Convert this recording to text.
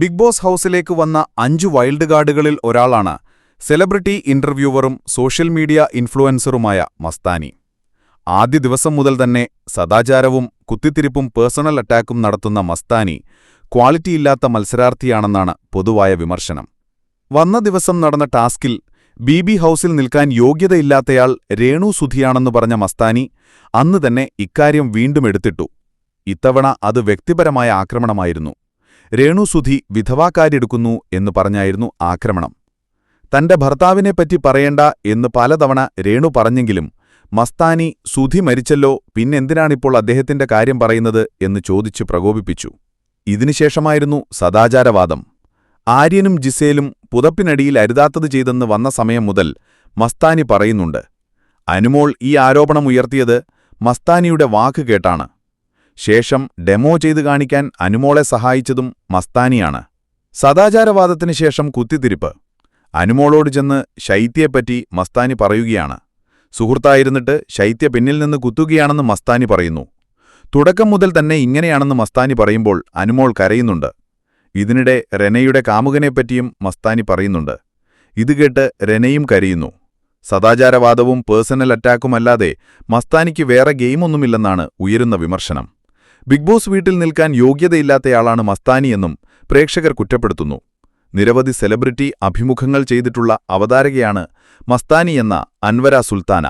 Big boss ഹൗസിലേക്ക് വന്ന അഞ്ചു wild കാർഡുകളിൽ ഒരാളാണ് സെലിബ്രിറ്റി ഇന്റർവ്യൂവറും സോഷ്യൽ മീഡിയ ഇൻഫ്ലുവൻസറുമായ മസ്താനി. ആദ്യ ദിവസം മുതൽ തന്നെ സദാചാരവും കുത്തിത്തിരിപ്പും പേഴ്സണൽ അറ്റാക്കും നടത്തുന്ന മസ്താനി ക്വാളിറ്റിയില്ലാത്ത മത്സരാർത്ഥിയാണെന്നാണ് പൊതുവായ വിമർശനം. വന്ന ദിവസം നടന്ന ടാസ്കിൽ ബി ബി ഹൗസിൽ നിൽക്കാൻ യോഗ്യതയില്ലാത്തയാൾ രേണു സുധിയാണെന്ന് പറഞ്ഞ മസ്താനി അന്ന് തന്നെ ഇക്കാര്യം വീണ്ടും എടുത്തിട്ടു. ഇത്തവണ അത് വ്യക്തിപരമായ ആക്രമണമായിരുന്നു. രേണു സുധി വിധവാക്കാരിയെടുക്കുന്നു എന്ന് പറഞ്ഞായിരുന്നു ആക്രമണം. തന്റെ ഭർത്താവിനെപ്പറ്റി പറയേണ്ട എന്ന് പലതവണ രേണു പറഞ്ഞെങ്കിലും മസ്താനി സുധി മരിച്ചല്ലോ പിന്നെന്തിനാണിപ്പോൾ അദ്ദേഹത്തിന്റെ കാര്യം പറയുന്നത് എന്ന് ചോദിച്ച് പ്രകോപിപ്പിച്ചു. ഇതിനുശേഷമായിരുന്നു സദാചാരവാദം. ആര്യനും ജിസേലും പുതപ്പിനടിയിൽ അരുതാത്തത് ചെയ്തെന്ന് വന്ന സമയം മുതൽ മസ്താനി പറയുന്നുണ്ട്. അനുമോൾ ഈ ആരോപണമുയർത്തിയത് മസ്താനിയുടെ വാക്ക് കേട്ടാണ്. ശേഷം ഡെമോ ചെയ്തു കാണിക്കാൻ അനുമോളെ സഹായിച്ചതും മസ്താനിയാണ്. സദാചാരവാദത്തിന് ശേഷം കുത്തിത്തിരിപ്പ്. അനുമോളോട് ചെന്ന് ശൈത്യയെപ്പറ്റി മസ്താനി പറയുകയാണ്. സുഹൃത്തായിരുന്നിട്ട് ശൈത്യ പിന്നിൽ നിന്ന് കുത്തുകയാണെന്ന് മസ്താനി പറയുന്നു. തുടക്കം മുതൽ തന്നെ ഇങ്ങനെയാണെന്ന് മസ്താനി പറയുമ്പോൾ അനുമോൾ കരയുന്നുണ്ട്. ഇതിനിടെ റെനയുടെ കാമുകനെപ്പറ്റിയും മസ്താനി പറയുന്നുണ്ട്. ഇത് കേട്ട് രനയും കരയുന്നു. സദാചാരവാദവും പേഴ്സണൽ അറ്റാക്കുമല്ലാതെ മസ്താനിക്ക് വേറെ ഗെയിമൊന്നുമില്ലെന്നാണ് ഉയരുന്ന വിമർശനം. ബിഗ് ബോസ് വീട്ടിൽ നിൽക്കാൻ യോഗ്യതയില്ലാത്തയാളാണ് മസ്താനിയെന്നും പ്രേക്ഷകർ കുറ്റപ്പെടുത്തുന്നു. നിരവധി സെലിബ്രിറ്റി അഭിമുഖങ്ങൾ ചെയ്തിട്ടുള്ള അവതാരകയാണ് മസ്താനി എന്ന അൻവര സുൽത്താന.